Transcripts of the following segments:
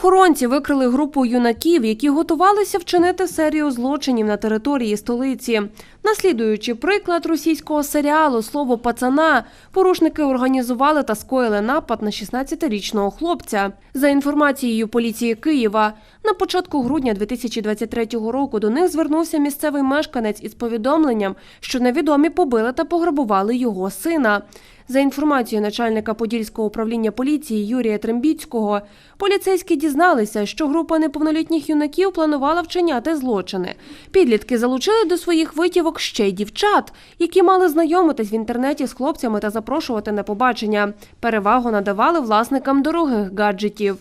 Правоохоронці викрили групу юнаків, які готувалися вчинити серію злочинів на території столиці. Наслідуючи приклад російського серіалу Слово пацана, порушники організували та скоїли напад на 16-річного хлопця. За інформацією поліції Києва, на початку грудня 2023 року до них звернувся місцевий мешканець із повідомленням, що невідомі побили та пограбували його сина. За інформацією начальника Подільського управління поліції Юрія Трембіцького, поліцейські дізналися, що група неповнолітніх юнаків планувала вчиняти злочини. Підлітки залучили до своїх витівок ще й дівчат, які мали знайомитись в інтернеті з хлопцями та запрошувати на побачення. Перевагу надавали власникам дорогих гаджетів.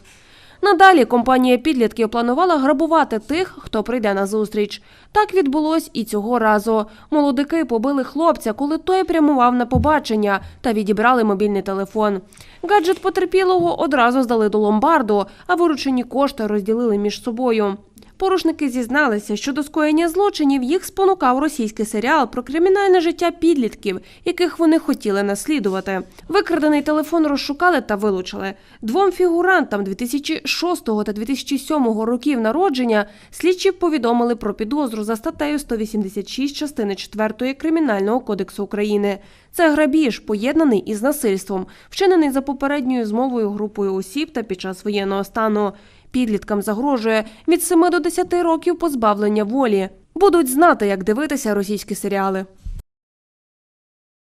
Надалі компанія підлітків планувала грабувати тих, хто прийде на зустріч. Так відбулось і цього разу. Молодики побили хлопця, коли той прямував на побачення та відібрали мобільний телефон. Гаджет потерпілого одразу здали до ломбарду, а виручені кошти розділили між собою. Порушники зізналися, що до скоєння злочинів їх спонукав російський серіал про кримінальне життя підлітків, яких вони хотіли наслідувати. Викрадений телефон розшукали та вилучили. Двом фігурантам 2006 та 2007 років народження слідчі повідомили про підозру за статтею 186 частини 4 Кримінального кодексу України. Це грабіж, поєднаний із насильством, вчинений за попередньою змовою групою осіб та під час воєнного стану. Підліткам загрожує від 7 до 10 років позбавлення волі. Будуть знати, як дивитися російські серіали.